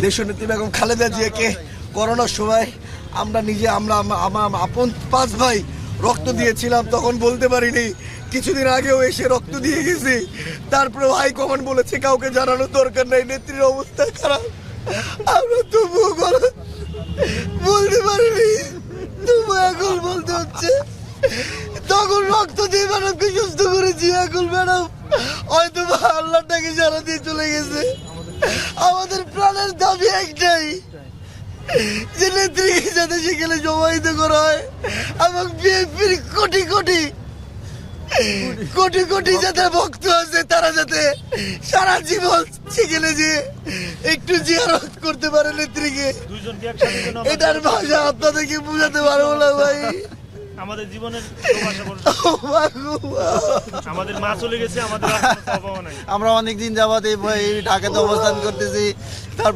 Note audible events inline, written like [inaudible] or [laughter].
দেশনেত্রী বেগম খালেদা জিয়াকে করোনার সময় আমরা নিজে, আমরা আমা- আমার আপন পাঁচ ভাই রক্ত দিয়েছিলাম, তখন বলতে পারিনি। কিছুদিন আগেও এসে রক্ত দিয়ে গেছি। তারপরে হাইকমান্ড বলেছে, কাউকে জানানোর দরকার নাই, নেত্রীর অবস্থা খারাপ। আমরা তবুও বলতে পারিনি। তবু এখন বলতে হচ্ছে। তখন রক্ত দিয়ে ম্যাডামকে সুস্থ করেছি, এখন ম্যাডাম হয়তো আল্লাহটাকে জানা দিয়ে চলে গেছে। আমাদের প্রাণের দাবি একটাই যে নেত্রীকে যাতে সেখানে জমায়িত করা হয় এবং বিএনপির কোটি কোটি কোটি কোটি যাতে ভক্ত আছে তারা যাতে সারা জীবন সেখানে যে একটু জিয়ারত করতে পারে নেত্রীকে। এটার ভাষা আপনাদেরকে বুঝাতে পারব না ভাই। আমাদের জীবনের মা। [laughs] আমাদের মা চলে গেছে আমাদের আমরা অনেকদিন যাবত এই ঢাকাতে অবস্থান করতেছি।